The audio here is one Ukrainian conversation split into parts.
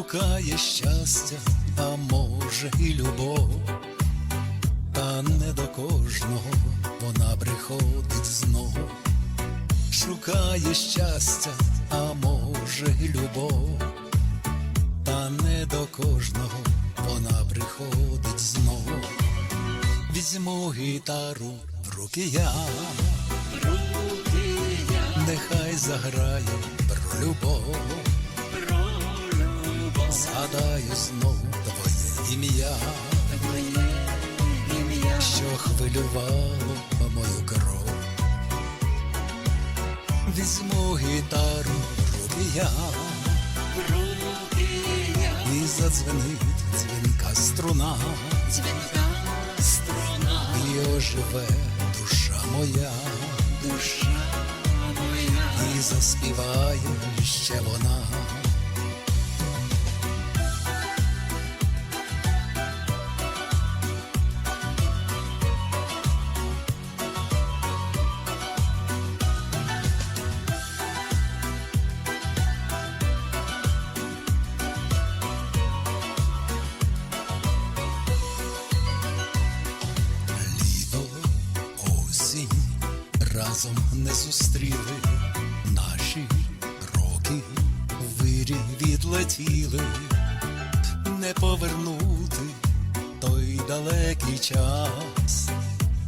шукає щастя, а може і любов, та не до кожного вона приходить знов, шукає щастя, а може і любов, та не до кожного вона приходить знов. Візьму гітару в руки я, нехай заграє про любов. Згадаю знов твоє ім'я, що хвилювало мою кров. Візьму гітару в руки я, і задзвенить дзвінка струна, і оживе душа моя, душа моя, і заспіває ще вона. Осінь разом не зустріли. Наші роки вирі відлетіли, не повернути той далекий час,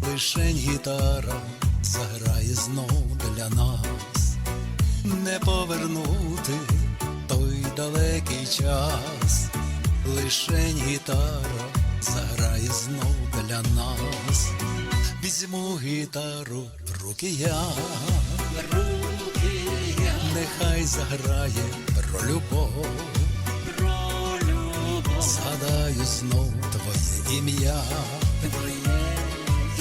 лишень гітара заграє знов для нас, не повернути той далекий час, лишень гітара заграє знов для нас. Візьму гітару в руки я, руки я, нехай заграє про любов, про любов, згадаю знов твоє ім'я, твоє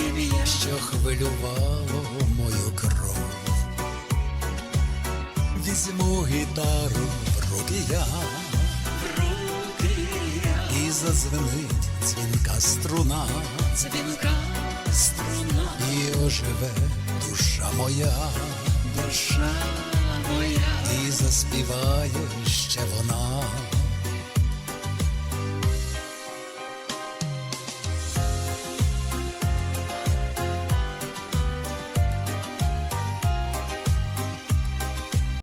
ім'я, що хвилювало мою кров. Візьму гітару в руки я, і зазвенить дзвінка струна, Дзвінка струна, і оживе душа моя, душа моя, і заспіває ще вона.